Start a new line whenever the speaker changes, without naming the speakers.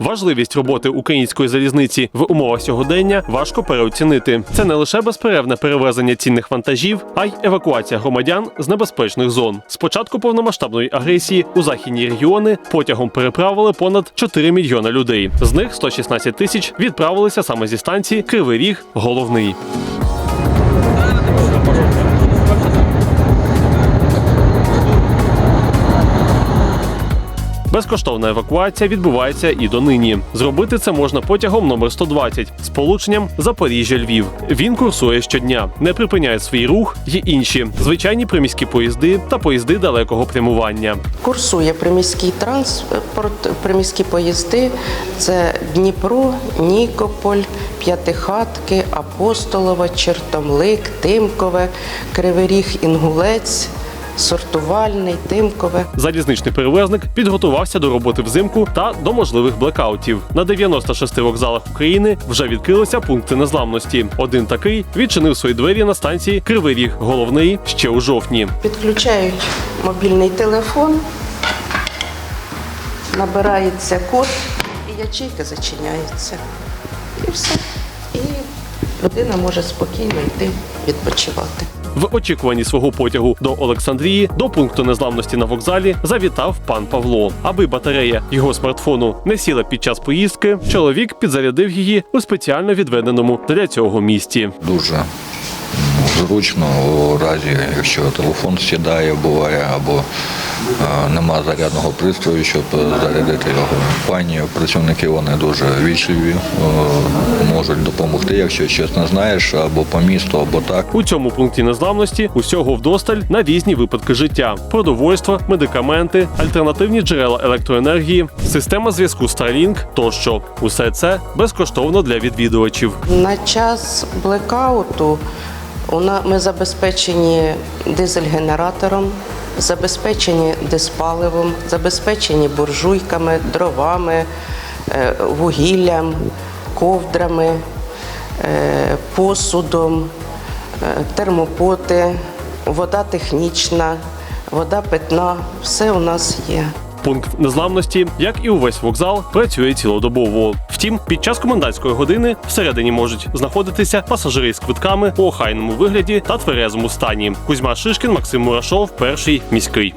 Важливість роботи української залізниці в умовах сьогодення важко переоцінити. Це не лише безперервне перевезення цінних вантажів, а й евакуація громадян з небезпечних зон. З початку повномасштабної агресії у західні регіони потягом переправили понад 4 мільйони людей. З них 116 тисяч відправилися саме зі станції Кривий Ріг головний. Безкоштовна евакуація відбувається і донині. Зробити це можна потягом номер 120 з полученням Запоріжжя-Львів. Він курсує щодня, не припиняє свій рух. Є інші звичайні приміські поїзди та поїзди далекого прямування.
Курсує приміський транспорт, приміські поїзди. Це Дніпро, Нікополь, П'ятихатки, Апостолова, Чертомлик, Тимкове, Кривий Ріг, Інгулець, Сортувальний, Тимкове.
Залізничний перевезник підготувався до роботи взимку та до можливих блекаутів. На 96 вокзалах України вже відкрилися пункти незламності. Один такий відчинив свої двері на станції Кривий Ріг головний ще у жовтні.
Підключають мобільний телефон, набирається код, і ячейка зачиняється. І все. І людина може спокійно йти відпочивати.
В очікуванні свого потягу до Олександрії до пункту незламності на вокзалі завітав пан Павло. Аби батарея його смартфону не сіла під час поїздки, чоловік підзарядив її у спеціально відведеному для цього місці.
дуже зручно у разі, якщо телефон сідає, буває, або нема зарядного пристрою, щоб зарядити його. Пані працівники вони дуже вічливі, е, можуть допомогти, якщо щось не знаєш, або по місту, або так.
У цьому пункті незламності усього вдосталь на різні випадки життя: продовольство, медикаменти, альтернативні джерела електроенергії, система зв'язку Starlink тощо. Усе це безкоштовно для відвідувачів.
На час блекауту ми забезпечені дизель-генератором, забезпечені диспаливом, забезпечені буржуйками, дровами, е, вугіллям, ковдрами, е, посудом, е, термопоти, вода технічна, вода питна. Все у нас є.
Пункт незламності, як і увесь вокзал, працює цілодобово. Втім, під час комендантської години всередині можуть знаходитися пасажири з квитками у охайному вигляді та тверезому стані. Кузьма Шишкін, Максим Мурашов, перший міський.